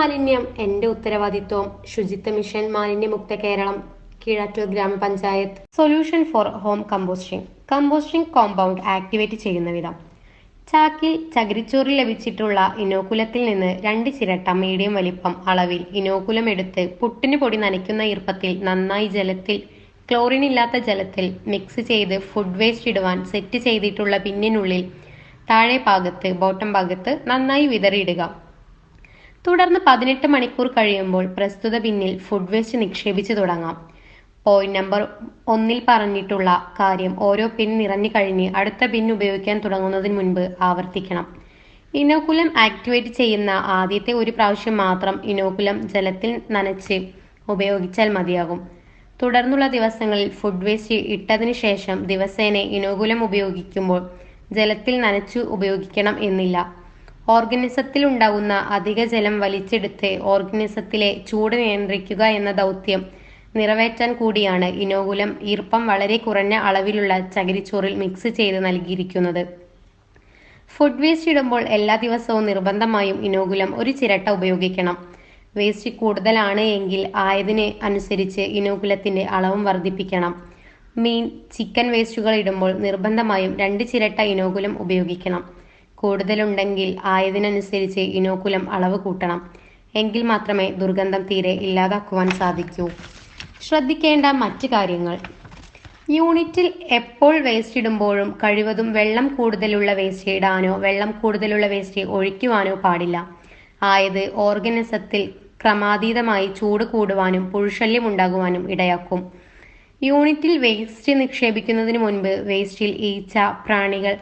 മാലിന്യം. എന്റെ ഉത്തരവാദിത്വം. ശുചിത്വ മിഷൻ മാലിന്യമുക്ത കേരളം കീഴാറ്റൂർ ഗ്രാമപഞ്ചായത്ത്. Solution for home composting. Composting compound activate ചെയ്യുന്ന വിധം. ചാക്കിൽ ചകിരിച്ചോറിൽ ലഭിച്ചിട്ടുള്ള ഇനോക്കുലത്തിൽ നിന്ന് രണ്ട് ചിരട്ട മീഡിയം വലിപ്പം അളവിൽ ഇനോക്കുലം എടുത്ത് പുട്ടിന് പൊടി നനയ്ക്കുന്ന ഈർപ്പത്തിൽ നന്നായി ജലത്തിൽ ക്ലോറിൻ ഇല്ലാത്ത ജലത്തിൽ മിക്സ് ചെയ്ത് ഫുഡ് വേസ്റ്റ് ഇടുവാൻ സെറ്റ് ചെയ്തിട്ടുള്ള പിന്നിനുള്ളിൽ താഴെ ഭാഗത്ത് ബോട്ടം ഭാഗത്ത് നന്നായി വിതറിയിടുക. തുടർന്ന് പതിനെട്ട് മണിക്കൂർ കഴിയുമ്പോൾ പ്രസ്തുത ബിന്നിൽ ഫുഡ് വേസ്റ്റ് നിക്ഷേപിച്ചു തുടങ്ങാം. പോയിന്റ് നമ്പർ ഒന്നിൽ പറഞ്ഞിട്ടുള്ള കാര്യം ഓരോ പിൻ നിറഞ്ഞു കഴിഞ്ഞ് അടുത്ത പിൻ ഉപയോഗിക്കാൻ തുടങ്ങുന്നതിന് മുൻപ് ആവർത്തിക്കണം. ഇനോക്കുലം ആക്ടിവേറ്റ് ചെയ്യുന്ന ആദ്യത്തെ ഒരു പ്രാവശ്യം മാത്രം ഇനോക്കുലം ജലത്തിൽ നനച്ച് ഉപയോഗിച്ചാൽ മതിയാകും. തുടർന്നുള്ള ദിവസങ്ങളിൽ ഫുഡ് വേസ്റ്റ് ഇട്ടതിന് ശേഷം ദിവസേന ഇനോകുലം ഉപയോഗിക്കുമ്പോൾ ജലത്തിൽ നനച്ചു ഉപയോഗിക്കണം എന്നില്ല. ഓർഗനിസത്തിൽ ഉണ്ടാകുന്ന അധിക ജലം വലിച്ചെടുത്ത് ഓർഗനിസത്തിലെ ചൂട് നിയന്ത്രിക്കുക എന്ന ദൗത്യം നിറവേറ്റാൻ കൂടിയാണ് ഇനോകുലം ഈർപ്പം വളരെ കുറഞ്ഞ അളവിലുള്ള ചകിരിച്ചോറിൽ മിക്സ് ചെയ്ത് നൽകിയിരിക്കുന്നത്. ഫുഡ് വേസ്റ്റ് ഇടുമ്പോൾ എല്ലാ ദിവസവും നിർബന്ധമായും ഇനോകുലം ഒരു ചിരട്ട ഉപയോഗിക്കണം. വേസ്റ്റ് കൂടുതലാണ് എങ്കിൽ ആയതിന് അനുസരിച്ച് ഇനോകുലത്തിന്റെ അളവും വർദ്ധിപ്പിക്കണം. മീൻ ചിക്കൻ വേസ്റ്റുകൾ ഇടുമ്പോൾ നിർബന്ധമായും രണ്ട് ചിരട്ട ഇനോകുലം ഉപയോഗിക്കണം. കൂടുതലുണ്ടെങ്കിൽ ആയതിനനുസരിച്ച് ഇനോക്കുലം അളവ് കൂട്ടണം. എങ്കിൽ മാത്രമേ ദുർഗന്ധം തീരെ ഇല്ലാതാക്കുവാൻ സാധിക്കൂ. ശ്രദ്ധിക്കേണ്ട മറ്റ് കാര്യങ്ങൾ. യൂണിറ്റിൽ എപ്പോൾ വേസ്റ്റ് ഇടുമ്പോഴും കഴിവതും വെള്ളം കൂടുതലുള്ള വേസ്റ്റ് ഇടാനോ വെള്ളം കൂടുതലുള്ള വേസ്റ്റ് ഒഴിക്കുവാനോ പാടില്ല. ആയത് ഓർഗനിസത്തിൽ ക്രമാതീതമായി ചൂട് കൂടുവാനും പുഴുശല്യം ഉണ്ടാകുവാനും ഇടയാക്കും. യൂണിറ്റിൽ വേസ്റ്റ് നിക്ഷേപിക്കുന്നതിന് മുൻപ് വേസ്റ്റിൽ ഈച്ച പ്രാണികൾ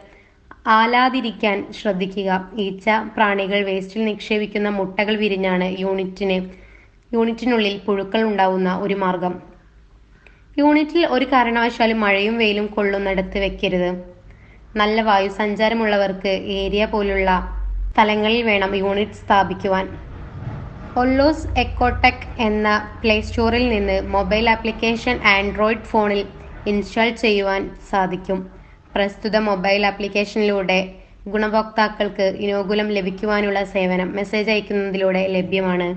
ആലാതിരിക്കാൻ ശ്രദ്ധിക്കുക. ഈച്ച പ്രാണികൾ വേസ്റ്റിൽ നിക്ഷേപിക്കുന്ന മുട്ടകൾ വിരിഞ്ഞാണ് യൂണിറ്റിന് യൂണിറ്റിനുള്ളിൽ പുഴുക്കൾ ഉണ്ടാവുന്ന ഒരു മാർഗം. യൂണിറ്റിൽ ഒരു കാരണവശാലും മഴയും വെയിലും കൊള്ളുന്നിടത്ത് വെക്കരുത്. നല്ല വായു സഞ്ചാരമുള്ളവർക്ക് ഏരിയ പോലുള്ള സ്ഥലങ്ങളിൽ വേണം യൂണിറ്റ് സ്ഥാപിക്കുവാൻ. ഒല്ലോസ് എക്കോടെക് എന്ന പ്ലേ സ്റ്റോറിൽ നിന്ന് മൊബൈൽ ആപ്ലിക്കേഷൻ ആൻഡ്രോയിഡ് ഫോണിൽ ഇൻസ്റ്റാൾ ചെയ്യുവാൻ സാധിക്കും. പ്രസ്തുത മൊബൈൽ ആപ്ലിക്കേഷനിലൂടെ ഗുണഭോക്താക്കൾക്ക് ഇനോകുലം ലഭിക്കുവാനുള്ള സേവനം മെസ്സേജ് അയക്കുന്നതിലൂടെ ലഭ്യമാണ്.